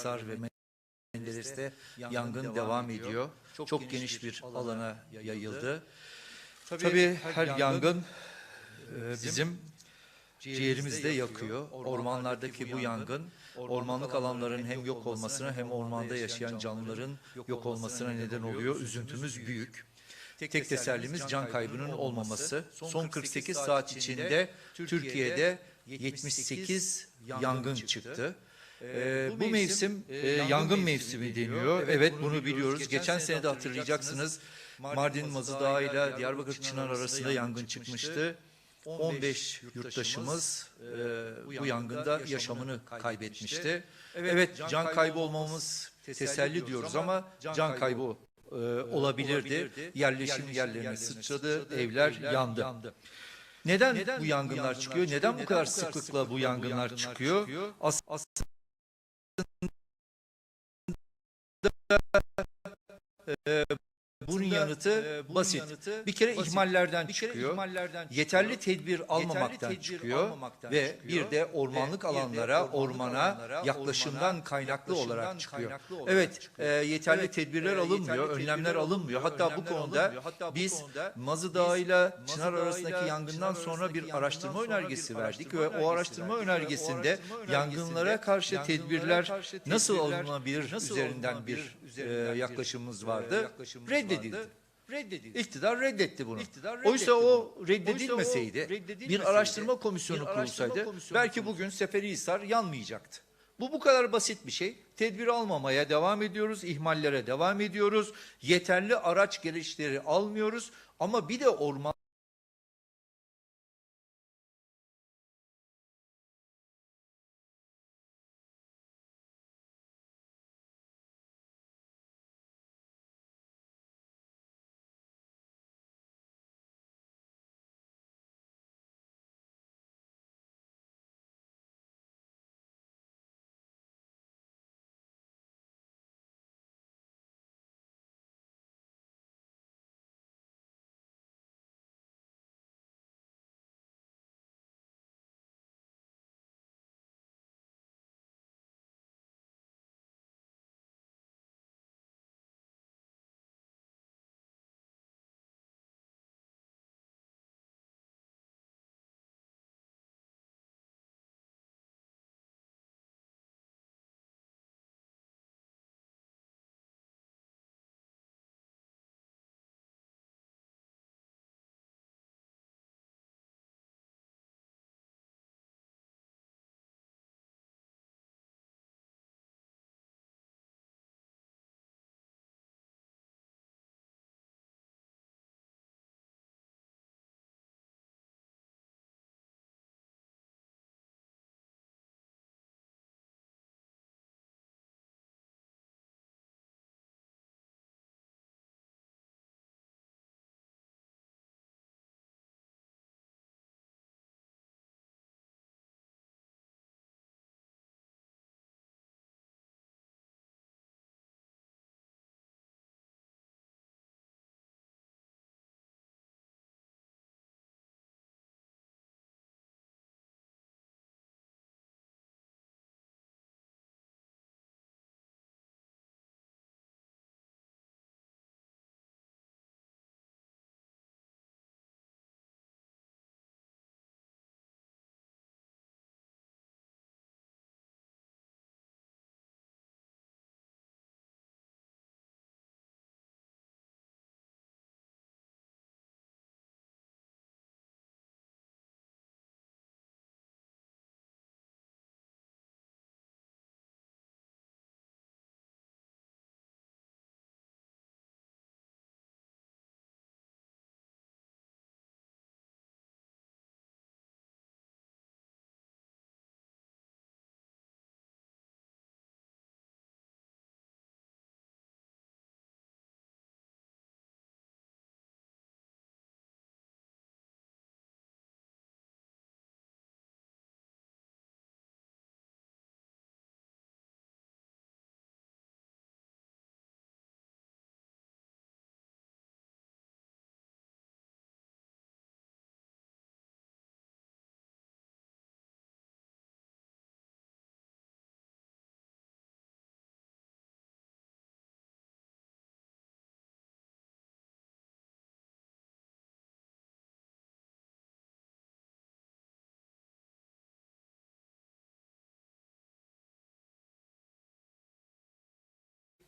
Hisar ve Menderes'te yangın devam ediyor. Çok geniş bir alana yayıldı. Tabii her yangın e, bizim ciğerimizde yakıyor. Ormanlardaki bu yangın ormanlık alanların hem yok olmasına hem ormanda yaşayan canlıların yok olmasına neden oluyor. Üzüntümüz büyük. Tek tesellimiz can kaybının olmaması. Son 48 saat içinde Türkiye'de 78 yangın çıktı. Ee, bu mevsim e, yangın mevsimi deniyor. Evet bunu biliyoruz. Geçen sene de hatırlayacaksınız. Mardin Mazıdağ ile Diyarbakır Çınar arasında yangın çıkmıştı. 15 yurttaşımız e, bu yangında yaşamını kaybetmişti. Evet can kaybı olmamız teselli diyoruz ama can kaybı e, olabilirdi. Yerleşim yerlerine sıçradı, evler yandı. Neden bu yangınlar çıkıyor? Neden bu kadar sıklıkla bu yangınlar çıkıyor? As- Aslında e, bunun yanıtı basit. Bir kere ihmallerden çıkıyor. Yeterli tedbir almamaktan çıkıyor ve bir de ormanlık alanlara, ormana yaklaşımdan kaynaklı olarak çıkıyor. Evet, e, yeterli tedbirler alınmıyor, önlemler alınmıyor. Hatta bu konuda biz Mazı Dağı ile Çınar arasındaki yangından sonra bir araştırma önergesi verdik ve o araştırma önergesinde yangınlara karşı tedbirler nasıl alınabilir üzerinden bir e, yaklaşımımız vardı. Reddedildi. Reddedildi. İktidar reddetti bunu. Oysa o reddedilmeseydi, bir araştırma komisyonu kurulsaydı belki bugün Seferihisar yanmayacaktı. Bu bu kadar basit bir şey. Tedbir almamaya devam ediyoruz, ihmallere devam ediyoruz. Yeterli araç gelişleri almıyoruz ama bir de orman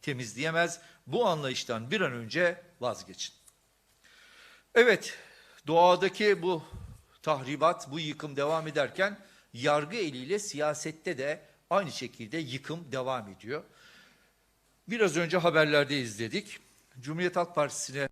temizleyemez. Bu anlayıştan bir an önce vazgeçin. Evet, doğadaki bu tahribat, bu yıkım devam ederken yargı eliyle siyasette de aynı şekilde yıkım devam ediyor. Biraz önce haberlerde izledik. Cumhuriyet Halk Partisi'ne